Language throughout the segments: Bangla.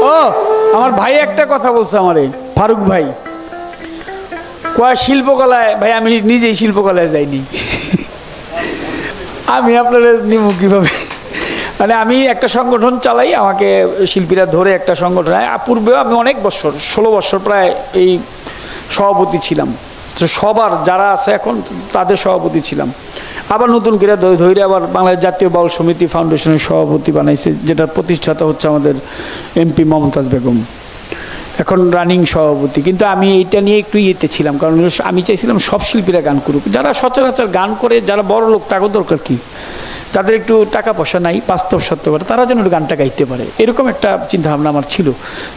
ও, আমার ভাই একটা কথা বলছে আমার এই ফারুক ভাই। কয়া শিল্পকলায়, ভাই, আমি নিজেই শিল্পকলায় যাইনি। আমি আপনারা নিব কীভাবে? মানে আমি একটা সংগঠন চালাই, আমাকে শিল্পীরা ধরে একটা সংগঠন পূর্বেও আমি অনেক বছর, ষোলো বছর প্রায় এই সভাপতি ছিলাম। সবার যারা আছে এখন, তাদের সভাপতি ছিলাম। আবার নতুন করে ধৈরে আবার বাংলাদেশ জাতীয় বাউল সমিতি ফাউন্ডেশনের সভাপতি বানাইছে, যেটার প্রতিষ্ঠাতা হচ্ছে আমাদের এমপি মমতাজ বেগম। এখন রানিং সভাপতি। কিন্তু আমি এইটা নিয়ে একটু ইয়েতে ছিলাম, কারণ আমি চাইছিলাম সব শিল্পীরা গান করুক। যারা সচরাচর গান করে, যারা বড় লোক তাকে দরকার কি? যাদের একটু টাকা পয়সা নাই, বাস্তব সত্য করে তারা যেন গানটা গাইতে পারে। এরকম একটা চিন্তাভাবনা আমার ছিল।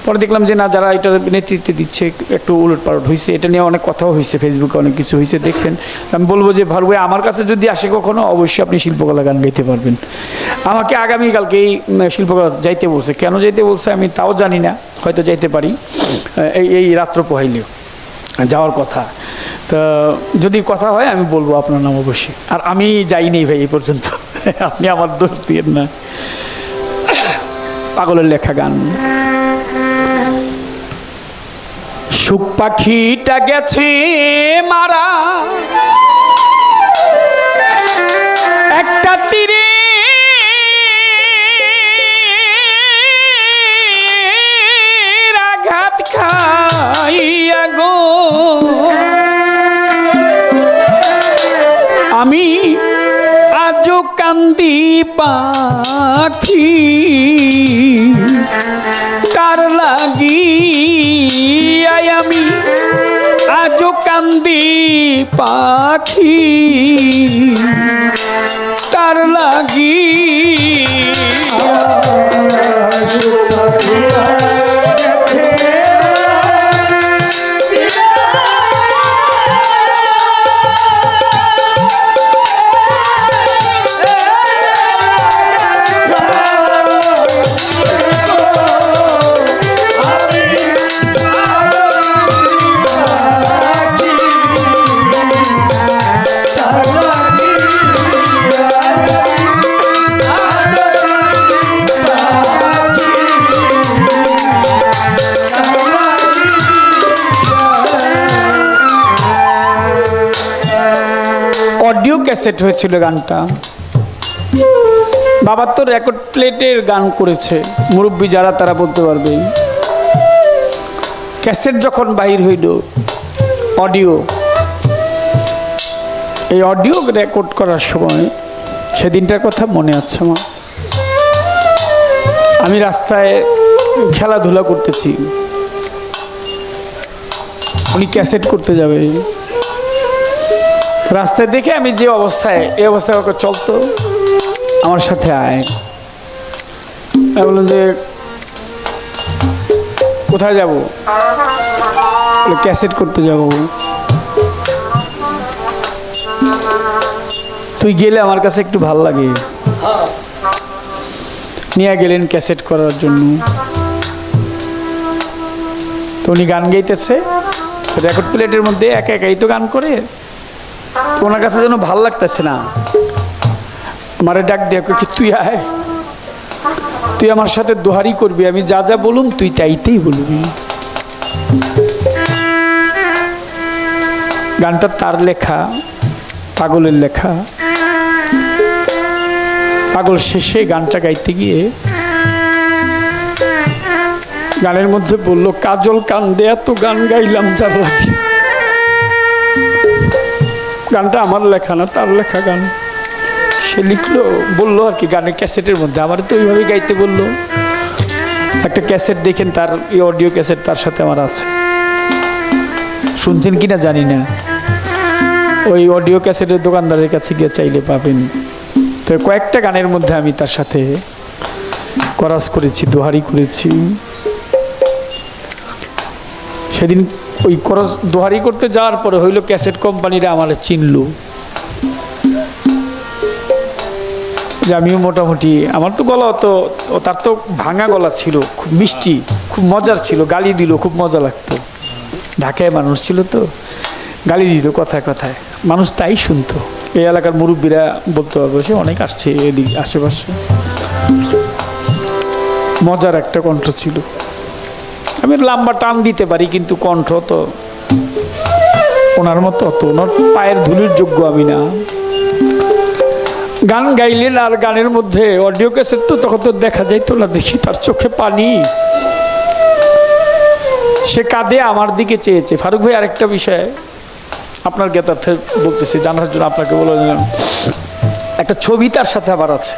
পরে দেখলাম যে না, যারা এটা নেতৃত্ব দিচ্ছে, একটু উলট পালট হয়েছে এটা নিয়ে অনেক কথাও হয়েছে ফেসবুকে অনেক কিছু হয়েছে দেখছেন। আমি বলব যে ভালো আমার কাছে যদি আসে কখনো, অবশ্যই আপনি শিল্পকলা গান গাইতে পারবেন। আমাকে আগামীকালকে এই শিল্পকলা যাইতে বলছে। কেন যাইতে বলছে আমি তাও জানি না, হয়তো যাইতে পারি। এই এই রাত্র পোহাইলেও। যাওয়ার কথা। তো যদি কথা হয়, আমি বলব আপনার নাম অবশ্যই। আর আমি যাইনি ভাই, এই পর্যন্ত। আপনি আমার দোষ দিয়ে না। পাগলের লেখা গান। সুখ পাখিটা গেছে মারা। একটা তীরে কান্দি পাখি কার লাগি আমি আজও কান্দি পাখি? কার লাগি ক্যাসেট হয়েছিল গানটা। বাবার তো রেকর্ড প্লেটের গান করেছে। মুরব্বী যারা, তারা বলতে পারবে। ক্যাসেট যখন বাহির হইল অডিও এই অডিও রেকর্ড করার সময় সেদিনটার কথা মনে আছে আমার। আমি রাস্তায় খেলাধুলা করতেছি। উনি ক্যাসেট করতে যাবে। রাস্তায় দেখে আমি যে অবস্থায়, এই অবস্থায় ওকে চলতো, আমার সাথে আয়। আমি বললাম যে, কোথায় যাব? ক্যাসেট করতে যাব। তুই গেলে আমার কাছে একটু ভালো লাগে। নিয়ে গেলেন ক্যাসেট করার জন্য। তো উনি গান গাইতেছে। রেকর্ড প্লেটের মধ্যে একা একাই তো গান করে। ওনার কাছে যেন ভালো লাগতেছে না। মারে ডাক দিয়ে কি, তুই আয়। তুই আমার সাথে দোহারি করবি, আমি যা যা বলুন তুই তাইতেই বলবি। গানটা তার লেখা, পাগলের লেখা। পাগল শেষে গানটা গাইতে গিয়ে গানের মধ্যে বলল, কাজল কান্দে, এত গান গাইলাম যার লাগে। গানটা আমার লেখা না, তার লেখা গান। সে লিখলো, বলল আর কি, গানের ক্যাসেটের মধ্যে। আমার তো ওইভাবে গাইতে বলল। একটা ক্যাসেট দেখেন, তার এই অডিও ক্যাসেট তার সাথে আমার আছে। শুনছেন কিনা জানি না। ওই অডিও ক্যাসেটের দোকানদারের কাছে গিয়ে চাইলে পাবেন। তো কয়েকটা গানের মধ্যে আমি তার সাথে করাস করেছি, দোহারি করেছি। সেদিন ওই করস দোহারি করতে যাওয়ার পরে হইল ক্যাসেট কোম্পানিরা আমার চিনলো। যে আমিও মোটামুটি, আমার তো গলা তো ও তার তো ভাঙা গলা ছিল, খুব মিষ্টি, খুব মজার ছিল, গালি দিল, খুব মজা লাগতো। ঢাকায় মানুষ ছিল তো, গালি দিত কথায় কথায়। মানুষ তাই শুনতো। এই এলাকার মুরব্বীরা বলতে পারব সে অনেক আসছে এদিক, আশেপাশে। মজার একটা কণ্ঠ ছিল। আমি লম্বা টান দিতে পারি, কিন্তু কণ্ঠ তো ওনার মতো অত ওনার পায়ের ধুলির যোগ্য আমি না। গান গাইলেন আর গানের মধ্যে অডিও ক্যাসেট তো তখন তো দেখা যাইতো না, দেখি তার চোখে পানি। সে কাঁদে আমার দিকে চেয়েছে। ফারুক ভাই, আরেকটা বিষয় আপনার জ্ঞাতার্থে বলতেছি, জানার জন্য আপনাকে বলে দিলাম। একটা ছবি তার সাথে আবার আছে।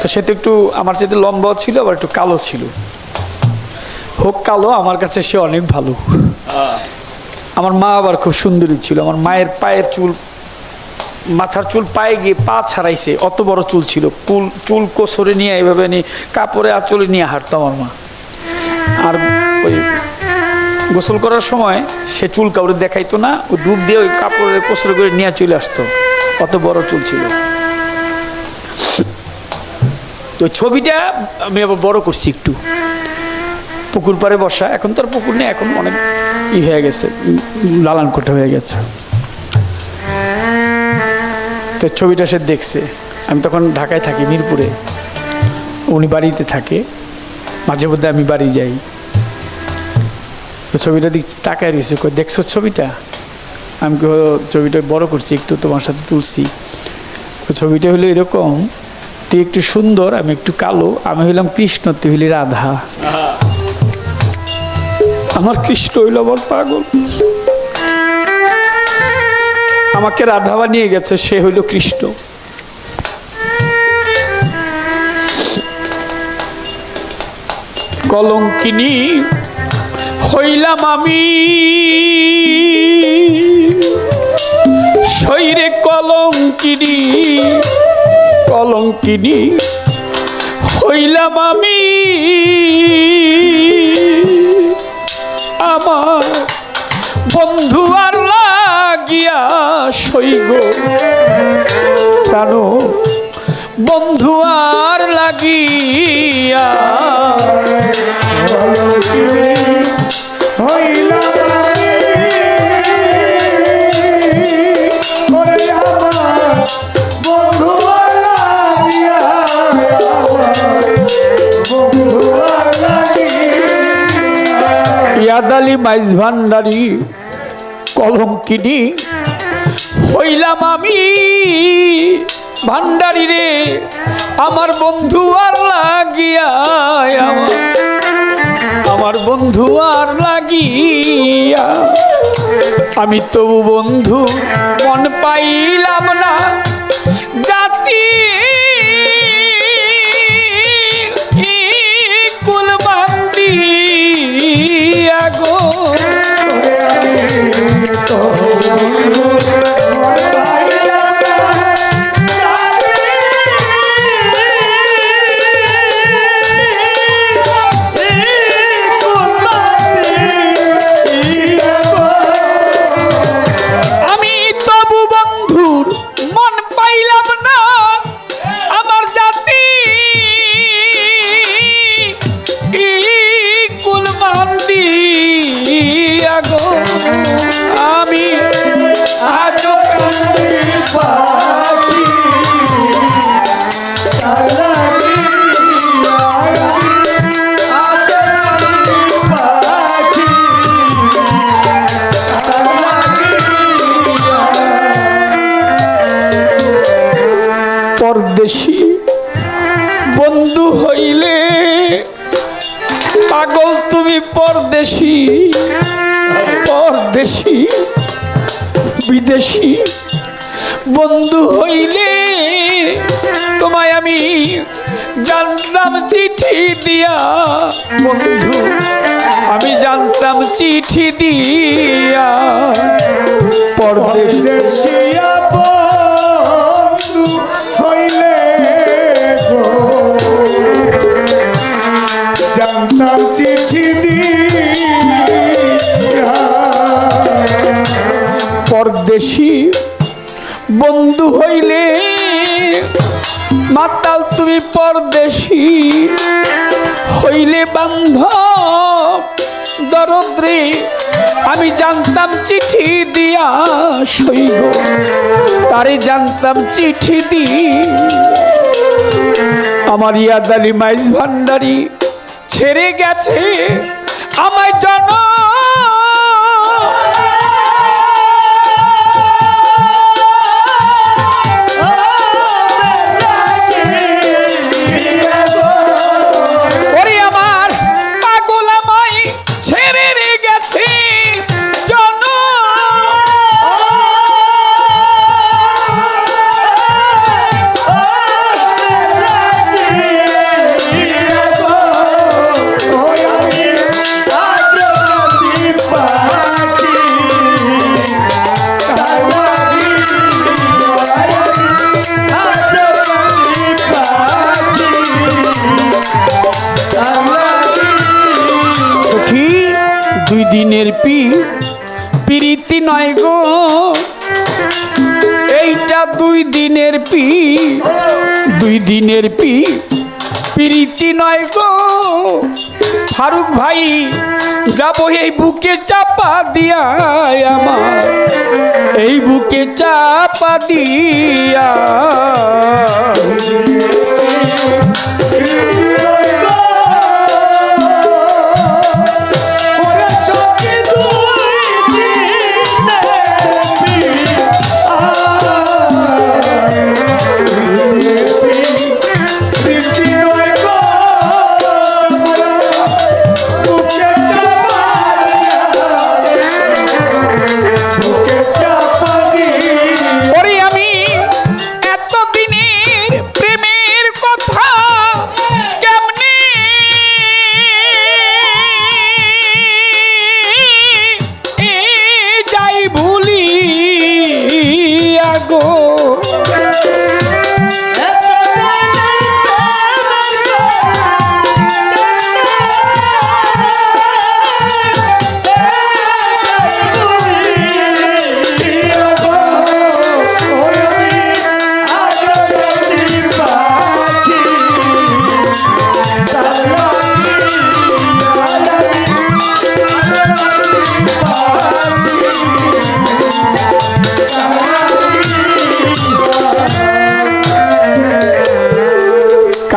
তো সে তো একটু আমার চাইতে লম্বা ছিল, আবার একটু কালো ছিল। হোক কালো, আমার কাছে সে অনেক ভালো আমার মা আবার খুব সুন্দরী ছিল। আমার মায়ের পায়ের চুল, মাথার চুল পায়ে গিয়ে পা ছাড়াইছে। অত বড় চুল ছিল। চুল চুল কোসরে নিয়ে এইভাবে নিয়ে, কাপড়ে আঁচলে নিয়ে হাঁটতো আমার মা। আর ওই গোসল করার সময় সে চুল কাউরে দেখাইতো না। ও ডুব দিয়ে ওই কাপড়ে কোসরে করে নিয়ে চলে আসতো। অত বড় চুল ছিল। তো ছবিটা আমি আবার বড় করছি একটু। পুকুর পাড়ে বসা এখন তো আর পুকুর নেই এখন অনেক ই হয়ে গেছে লালান কোঠা হয়ে গেছে। তো ছবিটা সে দেখছে। আমি তখন ঢাকায় থাকি মিরপুরে। উনি বাড়িতে থাকে মাঝে মধ্যে আমি বাড়ি যাই। তো ছবিটা দিক তাকায় রয়েছে দেখছ ছবিটা? আমি "ও, ছবিটা বড় করছি একটু তোমার সাথে তুলছি। ছবিটা হলো এরকম তুই একটু সুন্দর আমি একটু কালো আমি হইলাম কৃষ্ণ তুই হইলি রাধা। আমার কৃষ্ণ হইল আমার পাগল। আমাকে রাধা বানিয়ে গেছে, সে হইল কৃষ্ণ। কলঙ্কিনী হইলাম আমি। শৈরে কলঙ্কিনী কলঙ্কিনী হইলাম আমি। বন্ধু লাগিয়া আমার বন্ধু লাগিয়া। ইয়াদ আলী মাইজ ভান্ডারি কলঙ্কিনী হইলাম আমি ভান্ডারি রে, আমার বন্ধু আর লাগিয়া আমার বন্ধু আর লাগিয়া। আমি তবু বন্ধু মন পাইলাম না, জাতি কুল বান্দি বান্দি আগো পাগল, তুমি পরদেশি। পরদেশি, বিদেশি। বন্ধু হইলে তোমায় আমি জানতাম চিঠি দিয়া। বন্ধু, আমি জানতাম চিঠি দিয়া। পরদেশি। জানতাম চিঠি পরদেশি বন্ধু হইলে, মাতাল তুমি পরদেশি। হইলে বান্ধব দরদ্রে, আমি জানতাম চিঠি দিয়া সইব তারে জানতাম চিঠি দি আমার ইয়াদ আলী মাইজ ভান্ডারি ছেড়ে গেছে। আমায় জন দুই দিনের পি, প্রীতি নয় গো। ফারুক ভাই, যাব এই বুকে চাপা দিয়া আমার। এই বুকে চাপা দিয়া আগো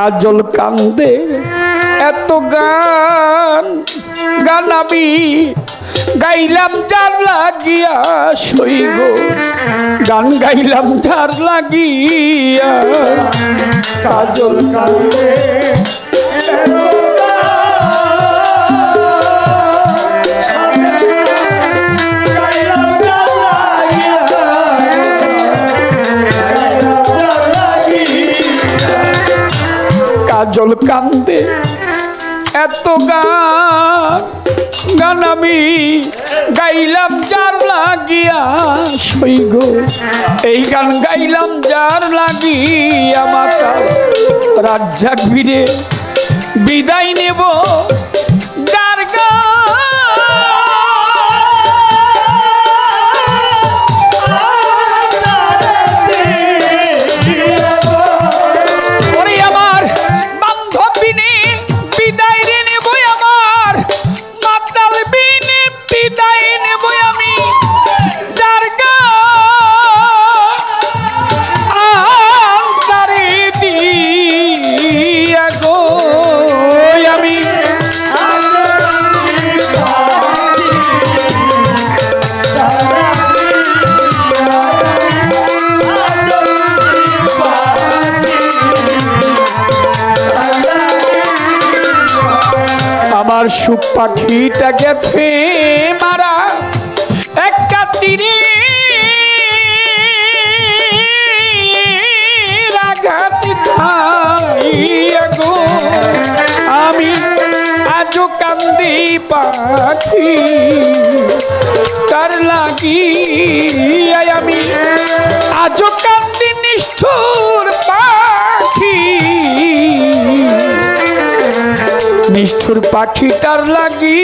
কাজল কান্দে, এত গান গান আমি গাইলাম যার লাগিয়া শৈব গান গাইলাম যার লাগিয়া। কাজল কান্দে কাজল কান্দে এত গান গান আমি গাইলাম যার লাগিয়া সই গো। এই গান গাইলাম যার লাগিয়া মাতা। রাজ্জাক বিদায় নেব। পাখিটা গেছে মারা, একটা তীরে। আঘাত খাইয়া আমি আজও কান্দি পাখি, তার লাগি আমি আজও কান্দি নিষ্ঠুর পাখি। নিষ্ঠুর পাখিটার লাগি।